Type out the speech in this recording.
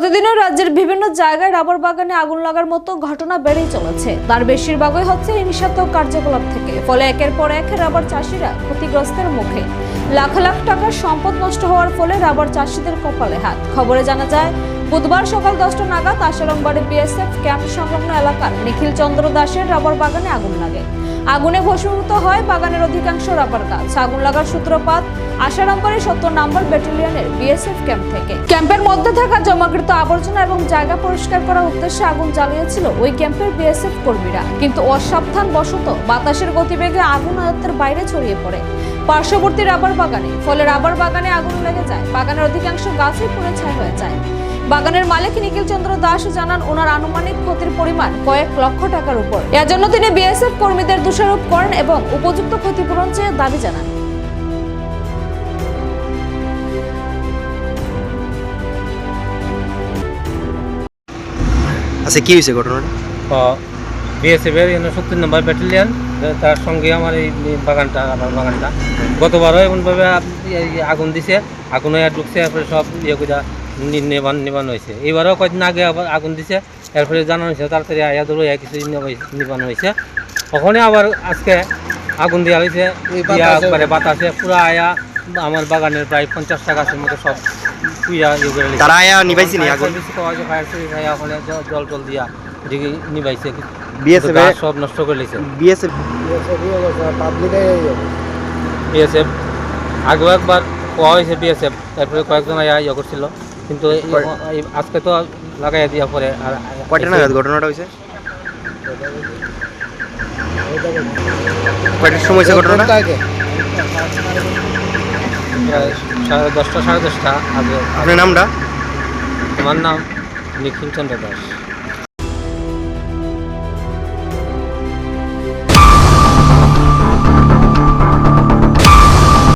প্রতিদিনও রাজ্যের বিভিন্ন জায়গায় রাবার বাগানে আগুন লাগার মতো ঘটনা বেড়েই চলেছে, তার বেশিরভাগই হচ্ছে হিংসাত্মক কার্যকলাপ থেকে। ফলে একের পর এক রাবার চাষিরা ক্ষতিগ্রস্তের মুখে। লাখ লাখ টাকার সম্পদ নষ্ট হওয়ার ফলে রাবার চাষিদের কপালে হাত। খবরে জানা যায়, বুধবার সকাল দশটা নাগাদ আশারংবাড়ি বিএসএফ ক্যাম্প সংলগ্ন এলাকার নিখিল চন্দ্র দাসের রাবার বাগানে আগুন লাগে। আগুনে ভস্মীভূত হয় বাগানের অধিকাংশ রাবার গাছ। আগুন লাগার সূত্রপাত আশারামবাড়ি সত্তর নম্বর ব্যাটালিয়নের বিএসএফ ক্যাম্প থেকে। ক্যাম্পের মধ্যে থাকা জমাকৃত আবর্জনা এবং জায়গা পরিষ্কার করার উদ্দেশ্যে আগুন জ্বালিয়েছিল ওই ক্যাম্পের বিএসএফ কর্মীরা। কিন্তু অসাবধান বশত বাতাসের গতিবেগে আগুন আয়ত্তের বাইরে ছড়িয়ে পড়ে। পার্শ্ববর্তী রাবার বাগানে, ফলে রাবার বাগানে আগুন লেগে যায়। বাগানের অধিকাংশ গাছই পুড়ে ছাই হয়ে যায়। বাগানের মালিক নিখিল চন্দ্র দাস জানান ওনার আনুমানিক ক্ষতির পরিমাণ কয়েক লক্ষ টাকার উপর। এর জন্য তিনি বিএসএফ কর্মীদের দোষারোপ করেন এবং উপযুক্ত ক্ষতিপূরণ চেয়ে দাবি জানান। আচ্ছা কি হয়েছে ঘটনাটা? বিএসএফের সত্তর নম্বর ব্যাটালিয়ান তার সঙ্গে আমার এই বাগানটা আমার বাগানটা। গতবারও এমনভাবে আগুন দিছে আগুন হয়ে ঢুকছে এরপরে সব ইয়ে করে নি- নিবান নিবান হয়েছে এবারও কয়েকদিন আগে আবার আগুন দিছে। এরপরে জানানো হয়েছে তাড়াতাড়ি আয়া ধরো ইয়া কিছু নিবান হয়েছে ওখানে আবার আজকে আগুন দেওয়া হয়েছে দিয়া একবারে বাতাসে পুরো আয়া আমার বাগানের প্রায় পঞ্চাশ টাকা গাছের মতো সব ইয়া ইয়ে করে তারা আয়া নিবাইছে নি আগুন? সার্ভিস পাওয়া যায় ফায়ার সার্ভিস আয়া ওখানে জ- জল টল দিয়া এদিকে নিবাইছে বিএসএফ গাছ সব নষ্ট করে লিছে বিএসএফ বিএসএফ আগেও একবার কোয়া হয়েছে বিএসএফ। তারপরে কয়েকজন আয়া ইয়ে করছিল। কিন্তু আজকে তো লাগাই দিয়া পরে আর কয়টা নাগাদ ঘটনাটা হয়েছে? কয়টার সময় হয়েছে ঘটনাটা? সাড়ে দশটা সাড়ে দশটা আগে আপনার নামটা? আমার নাম নিখিল চন্দ্র দাস।